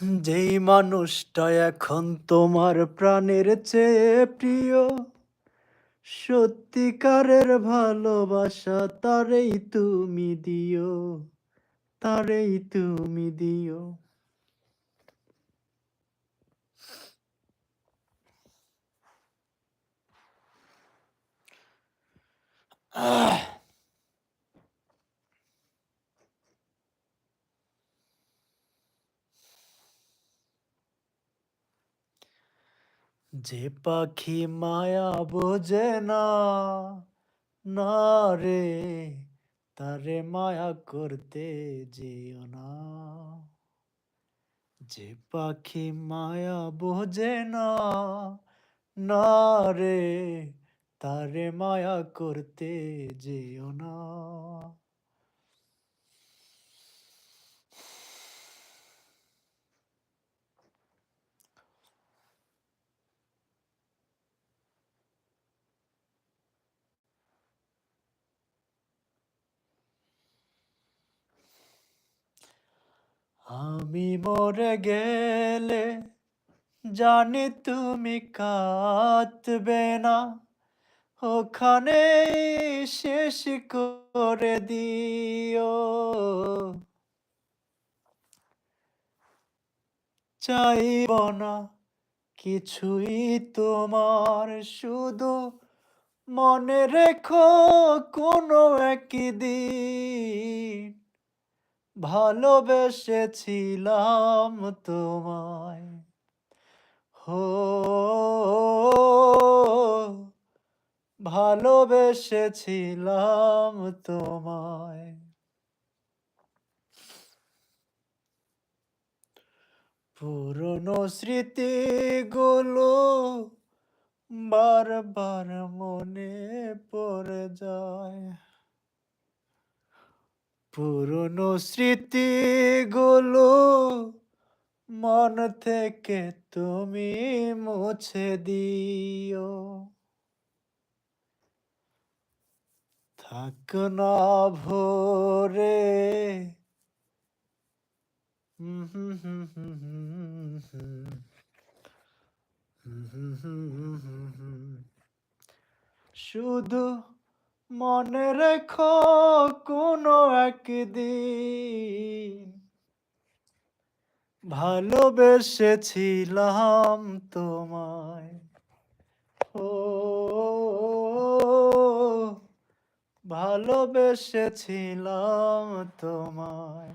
যেই মানুষটা এখন তোমার প্রাণের চেয়ে প্রিয়, সত্যিকারের ভালোবাসা তারেই তুমি দিও, তারেই তুমি দিও। আহ! যে পাখি মায়া বোঝে না না রে, তারে মায়া করতে যেও না। যে পাখি মায়া বোঝে না না রে, তারে মায়া করতে যেও না। আমি মরে গেলে জানি তুমি কাঁদবে না। ওখানে শেষ করে দিও। চাইব না কিছুই তোমার, শুধু মনে রেখো কোনো একদিন। ভালোবেসেছিলাম তোমায়। হো ভালোবেসেছিলাম তোমায়। পুরনো স্মৃতিগুলো বারবার মনে পড়ে যায়। পুরনো স্মৃতিগুলো মন থেকে তুমি মুছে দিও থাক না ভোরে শুধু মনে রেখো কোনো একদিন। ভালোবেসেছিলাম তোমায়। ও ভালোবেসেছিলাম তোমায়।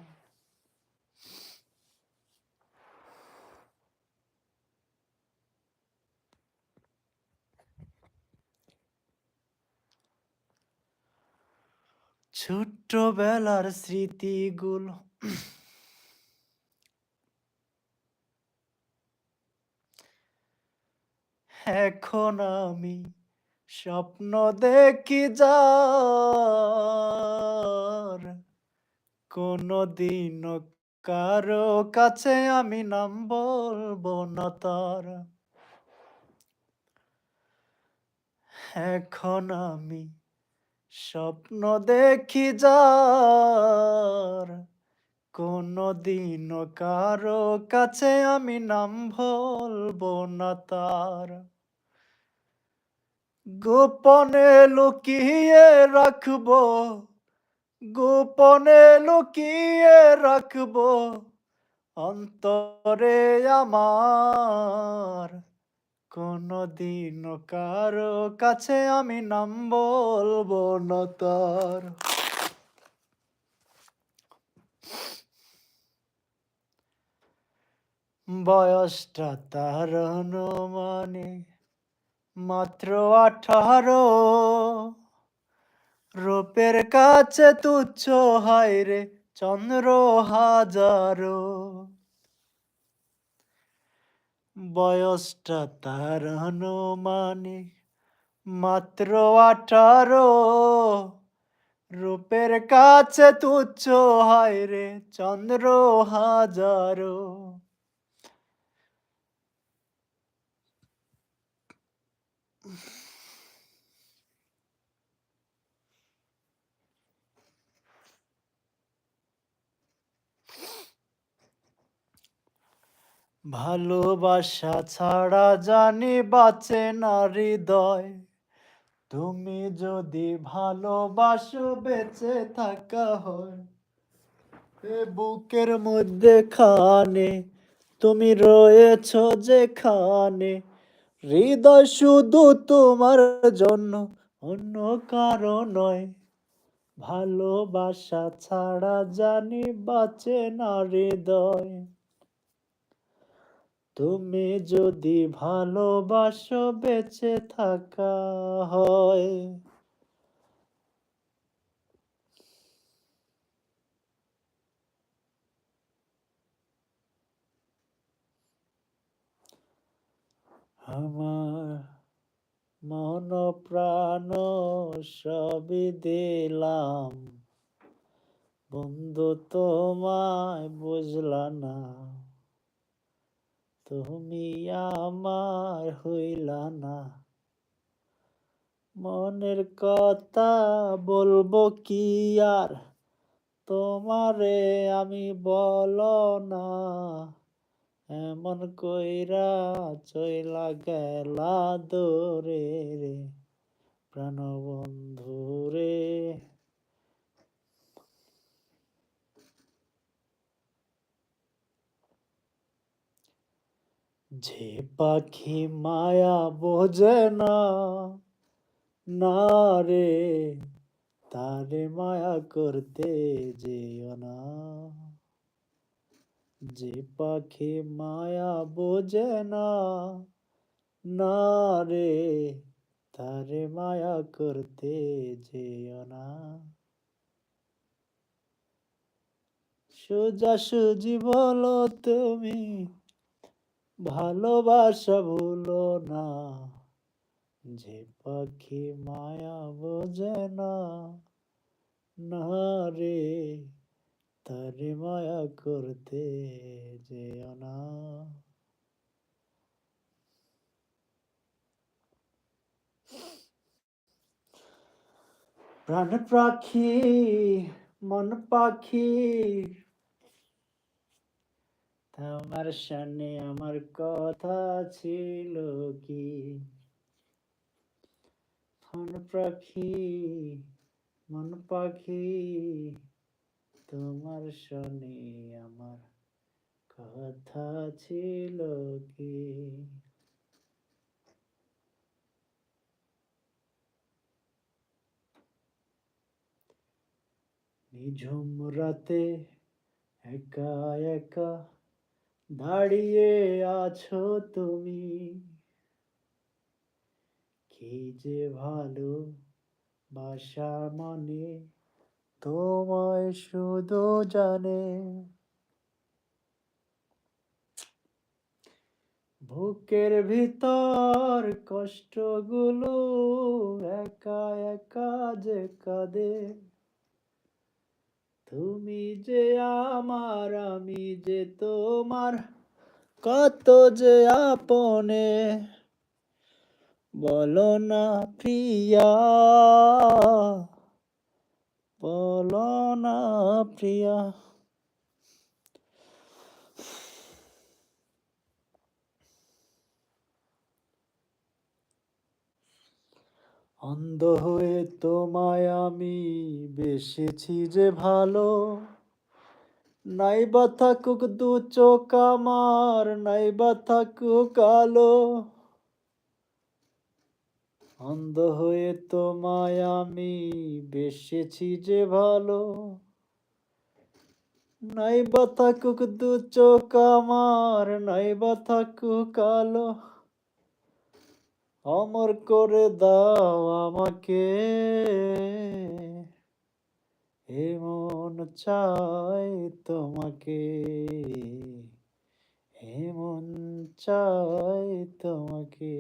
ছোট্টবেলার স্মৃতিগুলো। এখন আমি স্বপ্ন দেখি যার। কোনদিন কারও কাছে আমি নাম বলব না তার। এখন আমি স্বপ্ন দেখি যার কোনো কোনদিন কারও কাছে আমি নাম বলব না তার। গোপনে লুকিয়ে রাখব, গোপনে লুকিয়ে রাখব অন্তরে আমার। কোনদিন কারও কাছে আমি নাম বলব না তার। বয়সটা তার মানে মাত্র আঠারো। রূপের কাছে তুচ্ছ হায় রে চন্দ্র হাজারো। বয়সটা তার মানে মাত্র আঠারো। রূপের কাছে তুচ্ছ হায় রে চন্দ্র হাজারো। ভালোবাসা ছাড়া জানি বাঁচে না হৃদয়। তুমি যদি ভালোবাসো, বেঁচে থাকা হয়। এ বুকের মধ্যে খানে, তুমি রয়েছ যেখানে। হৃদয় শুধু তোমার জন্য, অন্য কারও নয়। ভালোবাসা ছাড়া জানি বাঁচে না হৃদয়। তুমি যদি ভালোবাসো, বেঁচে থাকা হয়। আমার মন প্রাণ সবই দিলাম। বন্ধু তোমায় বুঝলা না। তুমি আমার হইলা না। মনের কথা বলব কি আর? তোমারে আমি বলো না। এমন কইরা চইলা গেলা দূরে রে, প্রাণবন্ধু রে। যে পাখি মায়া বোঝে না না রে, তারে মায়া করতে যেও না। যে পাখি মায়া বোঝে না না রে, তারে মায়া করতে যেও না। সোজা সুজি বলো তুমি ভালোবাসা ভুলো না, যে পাখি মায়া বোঝে না না রে তারে মায়া করতে যেও না। প্রাণ পাখি, মন পাখি তোমার সামনে আমার কথা ছিল কি? মন পাখি মন পাখি, তোমার শনি আমার কথা ছিল কি? নিঝুম রাতে একা একা দাঁড়িয়ে আছো তুমি। কি যে ভালো বাসা মানে তোমায় শুধু জানে। বুকের ভিতর কষ্টগুলো একা একা যে কাঁদে। তুমি যে আমার, আমি যে তোমার, কত যে আপনে। বলো না প্রিয়া, বলো না প্রিয়া। অন্ধ হয়ে তোমায় আমি বেসেছি যে ভালো। নাই বা থাকুক দু চোখ আমার নাই বা থাকুক আলো। অন্ধ হয়ে তোমায় আমি বেসেছি যে ভালো। নাই বা থাকুক দু চোখ আমার নাই বা থাকুক আলো। অমর করে দাও আমাকে। এমন চাই তোমাকে। এমন চাই তোমাকে।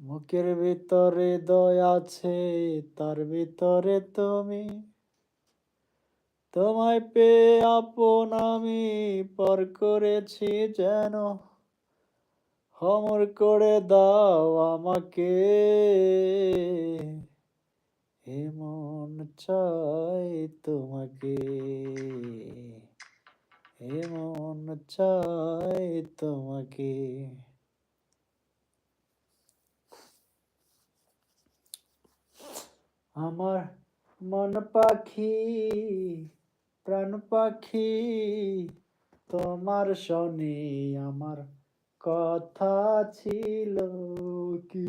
মুখের ভিতরে দয়া আছে, তার ভিতরে তুমি তোমায় পেয়ে আপন আমি পর করেছি যেন। হমর করে দাও আমাকে। এমন চাই তোমাকে। এমন চাই তোমাকে। আমার মন পাখি প্রাণ পাখি তোমার শনি আমার কথা ছিল কি?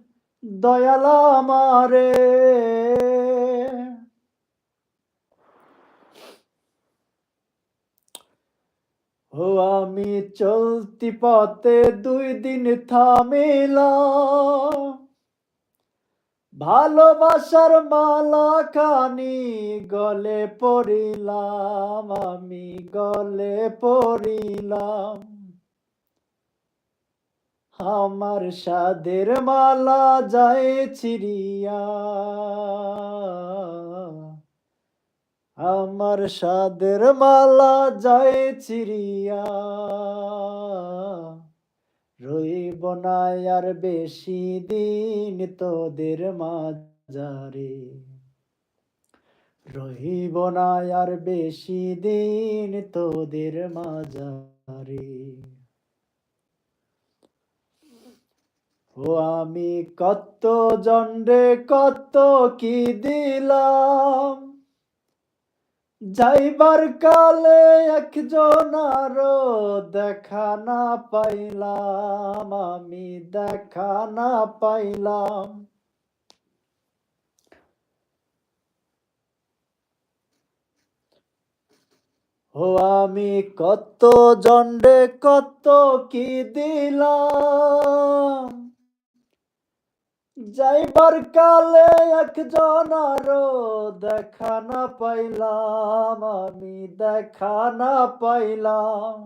দয়াল আমারে। ও আমি চলতি পথে দুই দিন থামিলাম। ভালোবাসার মালা খানি গলে পড়িলাম, আমি গলে পড়িলাম। আমার সাদের মালা যায় ছিড়িয়া আমার সাদের মালা যায় ছিড়িয়া রইব না আর বেশি দিন তোদের মাজারে। রহিব না আর বেশি দিন তোদের মাজারে। ও আমি কত জন্ডে কত কি দিলাম? যাইবার কালে একজন আরও দেখা না পাইলাম, আমি দেখা না পাইলাম। ও আমি কত জন্ডে কত কি দিলাম? যাইবার কালে একজন আরও দেখা না পাইলাম, আমি দেখা না পাইলাম।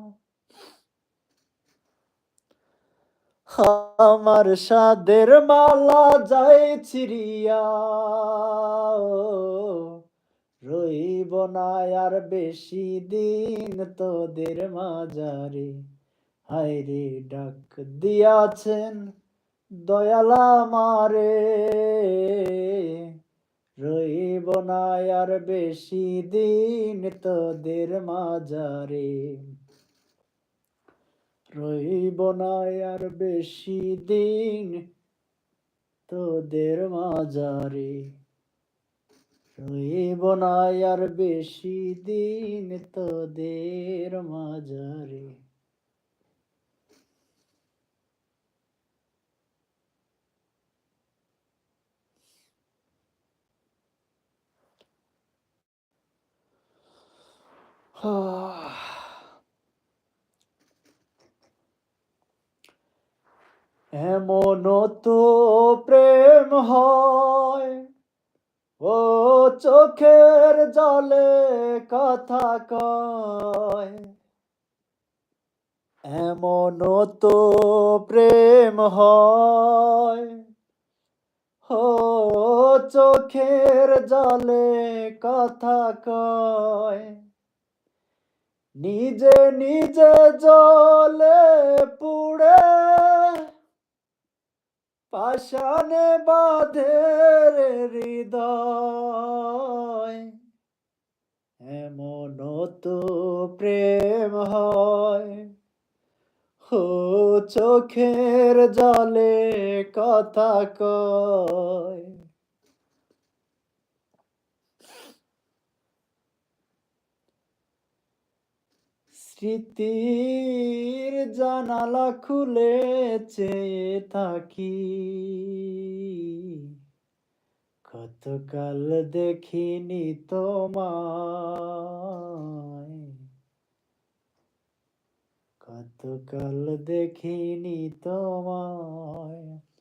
আমার সাদের মালা যাই ছিড়িয়া, রইব না আর বেশি দিন তোদের মাজারে হায়রে ডাক দিয়াছেন দয়ালা মারে। রইব না আর বেশি দিন তোদের মাজারে রইব না আর বেশি দিন তোদের মাজারে রইব না আর বেশি দিন তোদের মাজারে এমন তো প্রেম হয়, ও চোখের জলে কথা কয়। এমনও তো প্রেম হয় হো চোখের জলে কথা কয়। নিজে নিজে জলে পুড়ে পাষাণে বাঁধে হৃদয়। এমন তো প্রেম হয়, হো চোখের জলে কথা কয়। স্মৃতির জানালা খুলে চেয়ে থাকি। কতকাল দেখিনি তোমায়। কতকাল দেখিনি তোমায়।